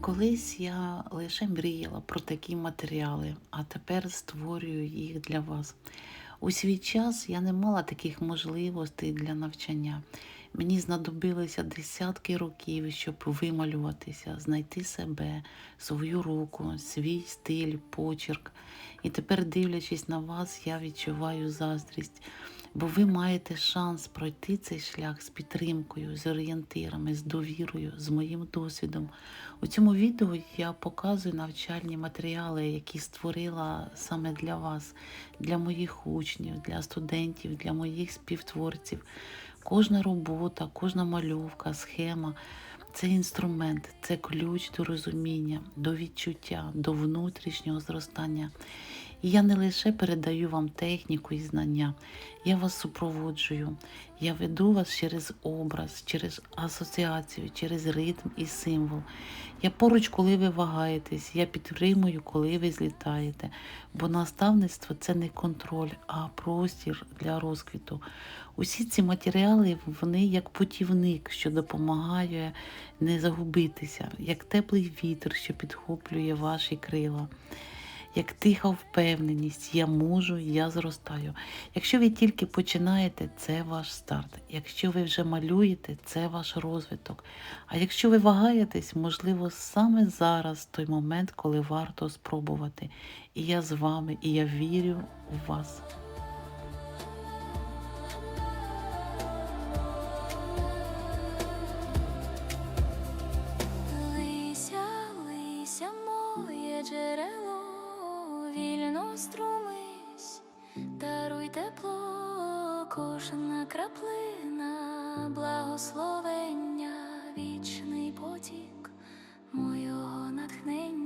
Колись я лише мріяла про такі матеріали, а тепер створюю їх для вас. У свій час я не мала таких можливостей для навчання. Мені знадобилися десятки років, щоб вималюватися, знайти себе, свою руку, свій стиль, почерк. І тепер, дивлячись на вас, я відчуваю заздрість, бо ви маєте шанс пройти цей шлях з підтримкою, з орієнтирами, з довірою, з моїм досвідом. У цьому відео я показую навчальні матеріали, які створила саме для вас, для моїх учнів, для студентів, для моїх співтворців. Кожна робота, кожна мальовка, схема це інструмент, це ключ до розуміння, до відчуття, до внутрішнього зростання. І я не лише передаю вам техніку і знання, я вас супроводжую, я веду вас через образ, через асоціацію, через ритм і символ. Я поруч, коли ви вагаєтесь, я підтримую, коли ви злітаєте. Бо наставництво це не контроль, а простір для розквіту. Усі ці матеріали вони як путівник, що допомагає не загубитися, як теплий вітер, що підхоплює ваші крила. Як тиха впевненість, я можу, я зростаю. Якщо ви тільки починаєте, це ваш старт. Якщо ви вже малюєте, це ваш розвиток. А якщо ви вагаєтесь, можливо, саме зараз той момент, коли варто спробувати. І я з вами, і я вірю в вас. Струмись, даруй тепло, кожна краплина, благословення, вічний потік мого натхнення.